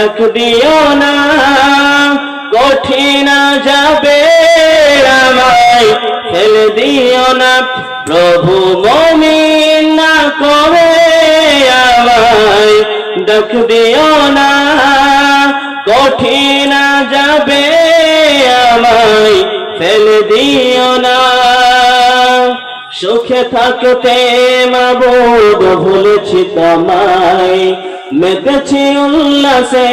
ডাক দিও না, কঠিন যাবে আমায়। ফেলে দিও না, প্রভু মমিন না করে আমায়। ডাক দিও না, কঠিন যাবে আমায়। ফেলে দিও না, সুখে থাকতে মাবুদ ভুলেছি তোমায়। মেতেছি উল্লাসে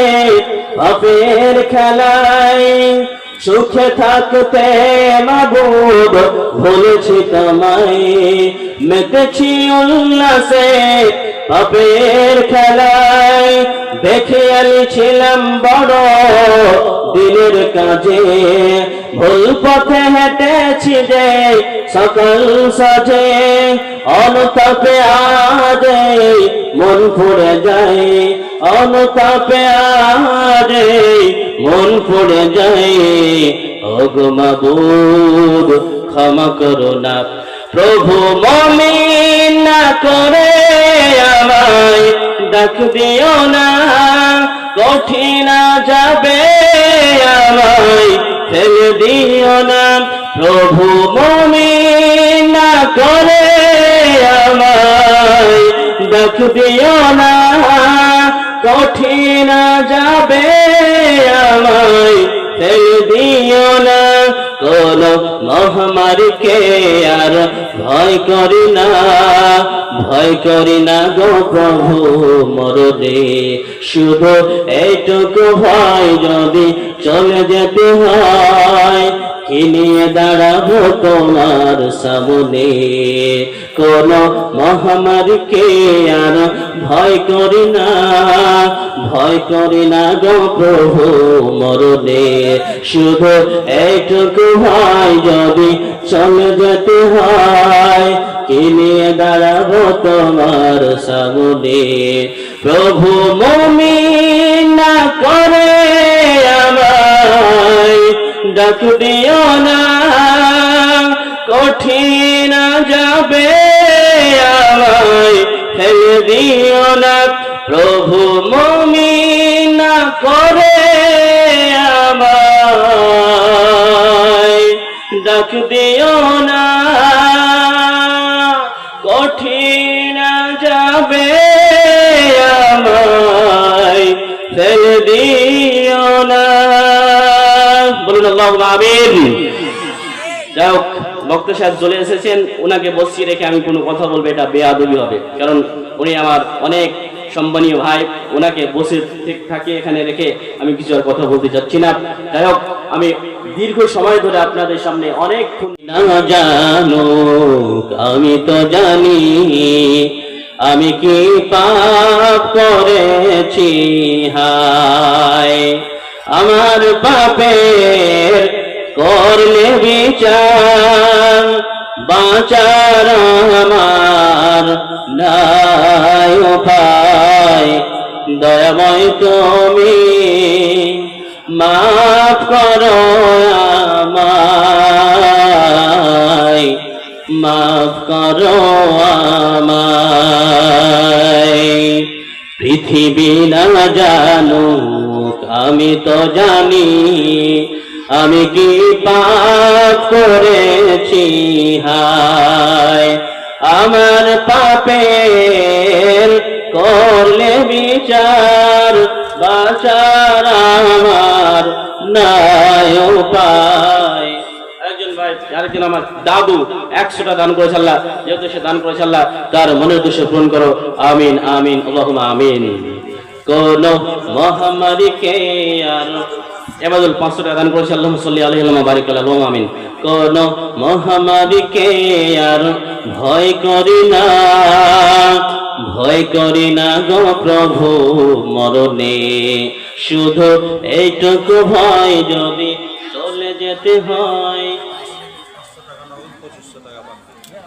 পাপের খেলায়। সুখে থাকতে মাবুদ ভুলেছি তোমায়। মেতেছি উল্লাসে পাপের খেলায়। দেখে আলি বড় দিনের কাজে। ভুল পথে হেঁটেছি যে সকাল সাজে অনুতাপে মন পড়ে যায়, অনুতাপে আজে মন পড়ে যায়। অগমাবুদ ক্ষমা করো না। প্রভু মমি না করে আমায়, ডাক দিও না। কঠিন যাবে আমায় ফেলে দিও না। প্রভু মমিন দিও না কঠিন যাবে আমায় ফেলে দিও না। কোন মহামারীকে আর ভয় করি না, ভয় করি না গো প্রভু মরদে শুধু এইটুকু ভয় যদি চলে যেতে হয়, কি নিয়ে দাঁড়াবো তোমার সামনে? কোন মহামারীকে আর ভয় করি না, ভয় করি না গো প্রভু মরণে। শুধু এইটুকু ভয় যদি চলে যেতে হয় কি নিয়ে দাঁড়াবো তোমার সামনে। প্রভু মমিন না করে আমায় ডাক দিও না। কঠিন যাবে আমায় ফেলে দিও না। প্রভু মমিন না করে আমায় ডাক দিও আমিন। যাই হোক বক্তা সাহেব চলে এসেছেন ওনাকে বসিয়ে রেখে আমি কোনো কথা বলব, এটা বেয়াদবি হবে। কারণ উনি আমার অনেক সম্মানীয় ভাই ওনাকে বসে ঠিক থাকে এখানে রেখে আমি কিছু আর কথা বলতে চাচ্ছি না। যাই হোক আমি দীর্ঘ সময় ধরে আপনাদের সামনে অনেক না জানো, আমি তো জানি, আমি কি পাপ করেছি, হায়। আমার পাপের করলে বিচার, বাঁচার আমার নাই উপায়। দয়াময় তুমি মাফ করো আমায়, মাফ করো আমায়। পৃথিবী না জানুক আমি তো জানি, আমি কি পাপ করেছি? হায়, আমার পাপের করলে বিচার বাঁচার আমার নাই উপায়। একজন ভাই, আরেকজন আমার দাদু, একশোটা দান করেছে আল্লাহ, যেহেতু সে দান করেছে আল্লাহ, তার মনের দোষে পূরণ করো। আমিন আমিন আমিন। কোন মহামারীকে আর এবাদুল পাঁচশো দান করেছে আল্লাহ সাল্লি আলহি আল্লাহ বারিক আল্লাহ আমিন। কোন মহামারীকে আর ভয় করি না, ভয় করি না গো প্রভু মরণে। শুধু এইটুকু ভয় যদি চলে যেতে হয়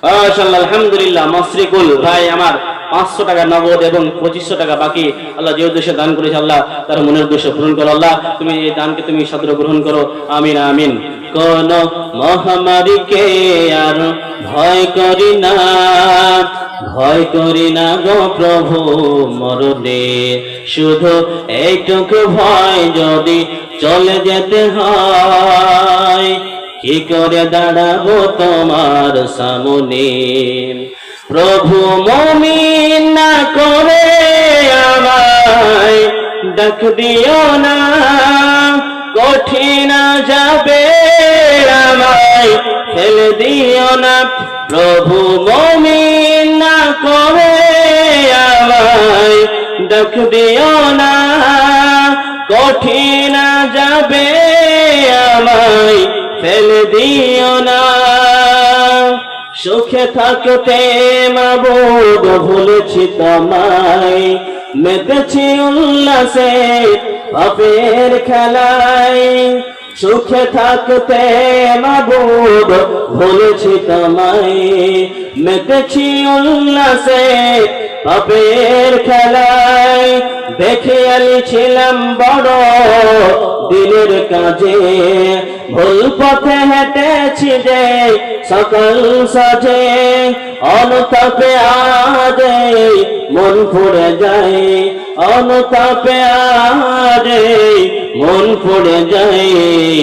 আলহামদুলিল্লাহ মসরিকুল ভাই আমার পাঁচশো টাকা নগদ এবং পঁচিশশো টাকা বাকি। আল্লাহ যে উদ্দেশ্যে দান করেছে, আল্লাহ তার মনের উদ্দেশ্য পূরণ করো। আল্লাহ, তুমি এই দানকে তুমি সাদর গ্রহণ করো। আমিন আমিন। কোন মহামারীকে আর ভয় করি না, ভয় করি না গো প্রভু মরদে শুধু এইটুকু ভয় যদি চলে যেতে হয় কি করে দাঁড়াবো তোমার সামনে। প্রভু মমিন না করে আমায় ডাক দিও না। কঠিন যাবে আমায় ফেলে দিও না। প্রভু মমিন না করে আমায় ডাক দিও না। কঠিন যাবে আমায় ফেলে দিও না। সুখে থাকতে মাবুদ, ভুলেছি তোমায়। মেতেছি উল্লাসে পাপের খেলায়। সুখে থাকতে মাবুদ, ভুলেছি তোমায়। মেতেছি উল্লাসে পাপের খেলায়। দেখে আলি ছিলাম বড় দিনের কাজে। ভুল পথে হেঁটেছি যে সকাল সাজে, অনুতাপে আজে মন পড়ে যায়। অনুতাপে আজে মন পড়ে যায়।